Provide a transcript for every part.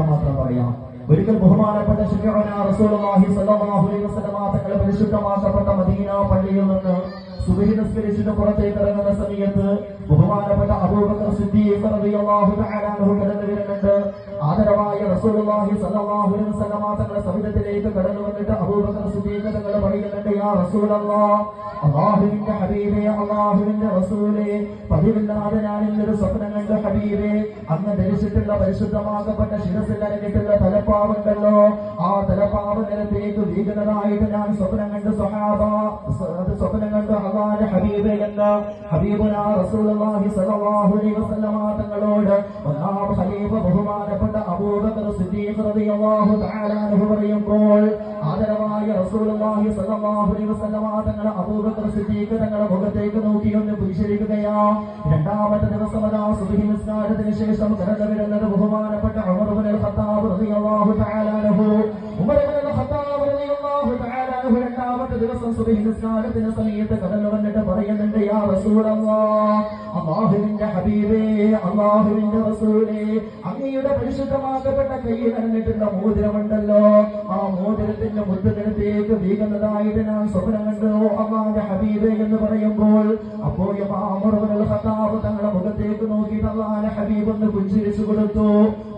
അത്രമാത്രം പറയാം. ഒരിക്കൽ ബഹുമാനപ്പെട്ട തങ്ങൾ പരിശുദ്ധമാക്കപ്പെട്ട മദീന പള്ളിയിൽ നിന്ന് നിസ്കരിച്ചിട്ട് പുറത്തേക്ക് ഇറങ്ങുന്ന സമയത്ത് ബഹുമാനപ്പെട്ട അബൂബക്കർ സിദ്ദീഖ് റളിയല്ലാഹു തആല അൻഹു കടന്നു വരുന്നുണ്ട് ആദരവായ റസൂലുള്ളാഹി സ്വല്ലല്ലാഹു അലൈഹി വസല്ലമ തങ്ങളുടെ സവിധത്തിലേക്ക് കടന്നു വന്നിട്ട് അബൂബക്കർ സിദ്ദീഖ് തങ്ങൾ പറയുന്നുണ്ട് യാ റസൂലല്ലാഹ് അള്ളാഹുവിന്റെ ഹബീബേ അള്ളാഹുവിന്റെ റസൂലേ പതിവില്ലാതെ ഞാൻ ഇന്നൊരു സ്വപ്നം കണ്ട ഹബീബേ അന്ന് ധരിച്ചിട്ടുള്ള പരിശുദ്ധമാക്കപ്പെട്ട ശിരസിൽ അരങ്ങിട്ടുള്ള തലപ്പാവുണ്ടല്ലോ. ആ തലപ്പാവ് നിലത്തേക്ക് വീകുന്നതായിട്ട് ഞാൻ സ്വപ്നം കണ്ട് സ്വഹാബ സ്വപ്നം കണ്ട് അള്ളാന്റെ ഹബീബേ എന്ന് ഹബീബുനാ സ്വല്ലല്ലാഹു അലൈഹി വസല്ലമ തങ്ങളോട് ഒന്നാം ഹബീബ് ബഹുമാനപ്പെട്ട അബൂബക്കർ സിദ്ദീഖ് റളിയല്ലാഹു തആല അൻഹു പറയുമ്പോൾ ആദരവായ റസൂലുള്ളാഹി സ്വല്ലല്ലാഹു അലൈഹി വസല്ലമ തങ്ങൾ അബൂബക്കർ സിദ്ദീഖ് തങ്ങളുടെ മുഖത്തേക്ക് നോക്കി ഒന്ന് പുരിശരിക്കുകയാ രണ്ടാമത്തെ ദിവസം അതാ സുബ്ഹി നിസ്കാരത്തിന് ശേഷം കടന്നു ബഹുമാനപ്പെട്ട ഉമർ ഇബ്നുൽ ഖത്താബ് റളിയല്ലാഹു തആല നിസ്കാരത്തിന് സമയത്ത് വന്നിട്ട് പറയുന്നുണ്ട് യാ റസൂലല്ലാഹ് അല്ലാഹുവിന്റെ ഹബീബേ അല്ലാഹുവിന്റെ റസൂലേ അങ്ങയുടെ പരിശുദ്ധമാക്കപ്പെട്ട കയ്യിൽ അണിഞ്ഞിട്ടുള്ള മോതിരമുണ്ടല്ലോ. ആ മോതിരത്തിന്റെ മുദ്രത്തിലേക്ക് വീകുന്നതായിട്ട് ഞാൻ സ്വപ്നം കണ്ടോ. അള്ളാന്റെ ഹബീബേ എന്ന് പറയുമ്പോൾ അപ്പോഴും ആ അമറുകൾ ഹത്താവ് തങ്ങളുടെ മുഖത്തേക്ക് നോക്കിയിട്ട് അള്ളാന്റെ ഹബീബ് ഒന്ന് പുഞ്ചിരിച്ചു കൊടുത്തു.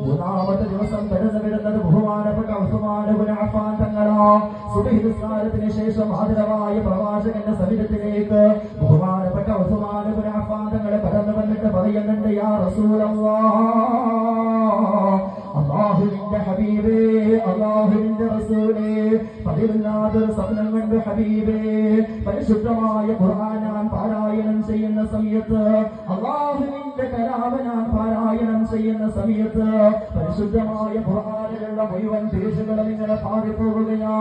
മൂന്നാമത്തെ ദിവസം കടന്നു വരുന്നത് ബഹുമാനപ്പെട്ട ഉസ്മാനുബിൻ അഫാൻ തങ്ങളാ. സുബഹി നിസ്കാരത്തിന് ശേഷം ആദരവായ പ്രവാചകന്റെ സവിധത്തിലേക്ക് ബഹുമാനപ്പെട്ട ഉസ്മാനുബിൻ അഫാൻ തങ്ങളെ കടന്നു വന്നിട്ട് പറയുന്നുണ്ട് യാ റസൂലല്ലാഹ് അള്ളാഹുവിന്റെ ഹബീബേ അള്ളാഹുവിന്റെ പരിശുദ്ധമായ ഖുർആൻ പാരായണം ചെയ്യുന്ന സമയത്ത് അള്ളാഹുവിന്റെ കലാമ പാരായണം ചെയ്യുന്ന സമയത്ത് പരിശുദ്ധമായ ഖുർആാനിലുള്ള മുഴുവൻ പേജുകളും ഇങ്ങനെ പാറിപ്പോകുകയാ.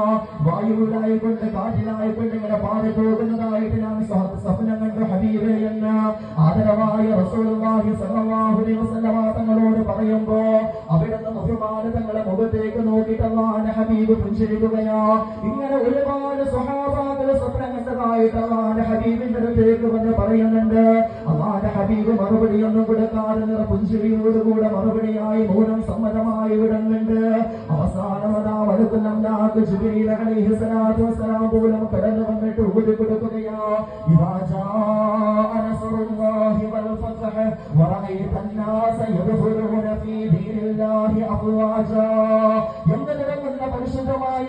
വായുവിലായിക്കൊണ്ട് കാറ്റിലായിക്കൊണ്ട് ഇങ്ങനെ പാറിപ്പോകുന്നതായിട്ട് ഞാൻ സ്വ- സ്വപ്നം കണ്ട് ഹബീബേ എന്ന് ആദരവായ റസൂലുള്ളാഹി സ്വല്ലല്ലാഹു അലൈഹി തങ്ങളോട് പറയുമ്പോ അവിടുന്ന് ബഹുമാന തങ്ങളെ മുഖത്തേക്ക് നോക്കിയിട്ട് അള്ളാന്റെ ഹബീബ് പുഞ്ചിരിക്കുകയാ ഇങ്ങനെ ഒരുപാട് സ്വഹാബാക്കള് സ്വപ്നം കണ്ടതായിട്ട് അള്ളാന്റെ ഹബീബിന്റെ അടുത്തേക്ക് വന്ന് പറയുന്നുണ്ട് അള്ളാന്റെ ഹബീബ് മറുപടി ഒന്നും കൊടുക്കാതെ നിറ പുഞ്ചിരിയോടുകൂടെ മറുപടിയായി മൗനം സമ്മതമായി വിടുന്നുണ്ട് അവസാനം അതാ വലുക്കുന്നാക്ക് ജിബ്രീൽ അലൈഹി സ്വലാത്തു വസ്സലാം പോലും കടന്നു വന്നിട്ട് ഊതി കൊടുക്കുകയാ ഇതാ ജാഅ നസ്റുല്ലാഹി വൽ ഫത്ഹ് വറഅയ്ത الناس يدخلون في دين الله أفواجا പരിശുദ്ധമായ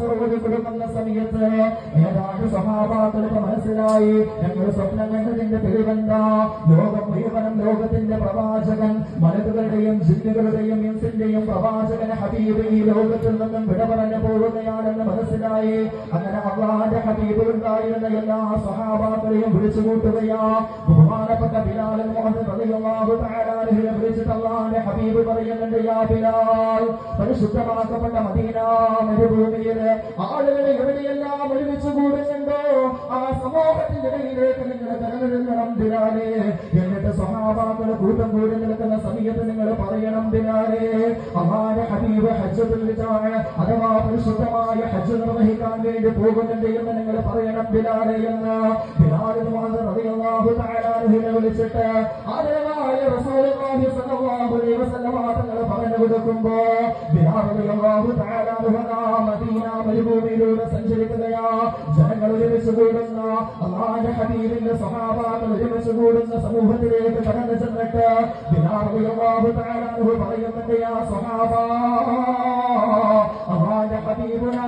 സർവതി കൊടുക്കുന്ന സമയത്ത് ഏതാണ്ട് സമാപാതൃക മനസ്സിലായി. ഞങ്ങൾ സ്വപ്നം കണ്ടതിന്റെ തിരുവന്ത ലോകം മുഴുവനും ലോകത്തിന്റെ പ്രവാചകൻ മലക്കുകളുടെയും ജിന്നുകളുടെയും ഇൻസിന്റെയും പ്രവാചകൻ ഹബീബ് ഈ ലോകത്തിൽ നിന്നും വിട പറഞ്ഞു പോവുകയാണെന്ന് മനസ്സിലായി. അങ്ങനെ അള്ളാന്റെ ഹബീബ് ഉണ്ടായിരുന്ന എല്ലാ സഹാബാക്കളെയും വിളിച്ചു കൂട്ടുകയാ. ബഹുമാനപ്പെട്ട ബിലാൽ മുഹമ്മദ് തആല അൻഹുവിനെ വിളിച്ചിട്ട് ഹബീബ് പറയുന്നുണ്ട് യാ ബിലാൽ പരിശുദ്ധമാക്കപ്പെട്ട മദീന മരുഭൂമിയിൽ ആളുകളെ എവിടെയെല്ലാം ഒരുമിച്ച് കൂടുന്നുണ്ടോ ആ സമൂഹത്തിന്റെ ഇടയിലേക്ക് നിങ്ങൾ കടന്നിടണം ബിലാലെ എന്നിട്ട് സഹാബാക്കളുടെ കൂട്ടം കൂടി നിൽക്കുന്ന സമയത്ത് നിങ്ങൾ പറയണം ബിലാലെ അള്ളാന്റെ ഹബീബ് ഹജ്ജ് വിദാഅ അഥവാ പരിശുദ്ധമായ ഹജ്ജ് നിർവഹിക്കാൻ വേണ്ടി പോകുന്നുണ്ട് എന്ന് നിങ്ങൾ പറയണം ബിലാലെ എന്ന്. അൻഹുവിനെ വിളിച്ചിട്ട് ആദരവായ റസൂലുള്ളാഹി സ്വല്ലല്ലാഹു മരുഭൂമിയിലൂടെ സഞ്ചരിക്കുകയാ ജനങ്ങൾ ഒരുമിച്ച് കൂടുന്ന. അള്ളാന്റെ ഹബീബിന്റെ ഒരുമിച്ച് കൂടുന്ന സമൂഹത്തിലേക്ക് കടന്നു ചെന്നിട്ട് പറയുന്നുണ്ട് ആ സഹാബാ അള്ളാന്റെ ഹബീബുനാ